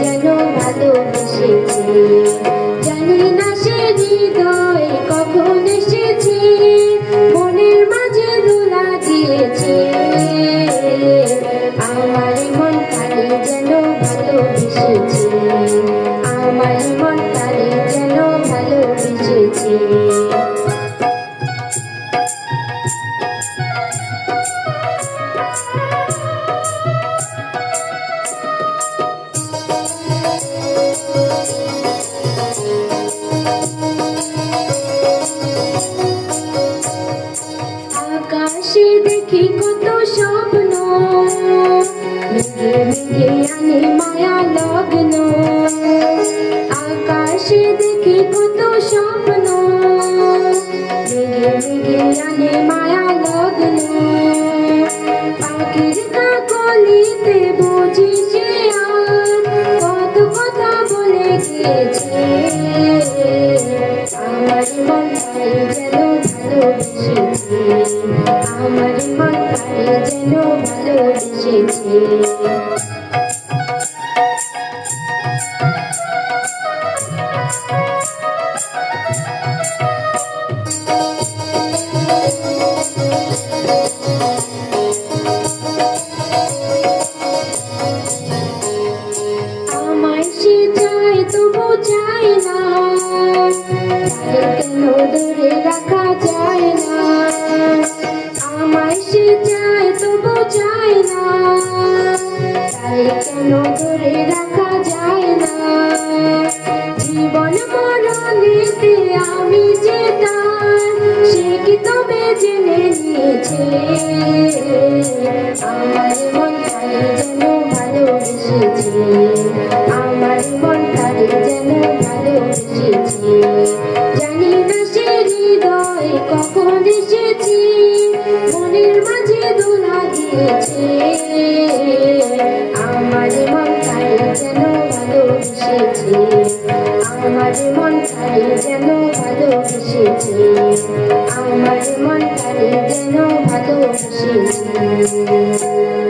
যেন ভালোবেসেছে জানি না সে হৃদয় কখন এসেছে। মনের মাঝে দোলা দিয়েছে আমার মন কালে যেন ভালোবেসেছে আমার মন কালে যেন ভালোবেসেছে আকাশে দেখি কত স্বপ্ন। মেঘে মেঘে মায়া লগ্ন। আকাশে দেখি কত স্বপ্ন। মেঘে মেঘে মায়া লগ্ন। পাখির কাকলিতে বুঝি সে কত কথা বলে গিয়েছে। আমার মন তাই যেন ভালোবেসেছে আমার মন সে চায় তবু চায় না। কেন দূরে রাখা যায় না। আমায় সে চায়, তবু চায় না। কেন দূরে রাখা যায় না? জীবন মরণেতে সে কি তবে নিয়েছে? জানি না সে হৃদয় কখন এসেছে। মনের মাঝে দোলা দিয়েছে। আমার মন তাই যেন ভালোবেসেছে আমার মন তাই যেন ভালোবেসেছে আমার মন তাই যেন ভালোবেসেছে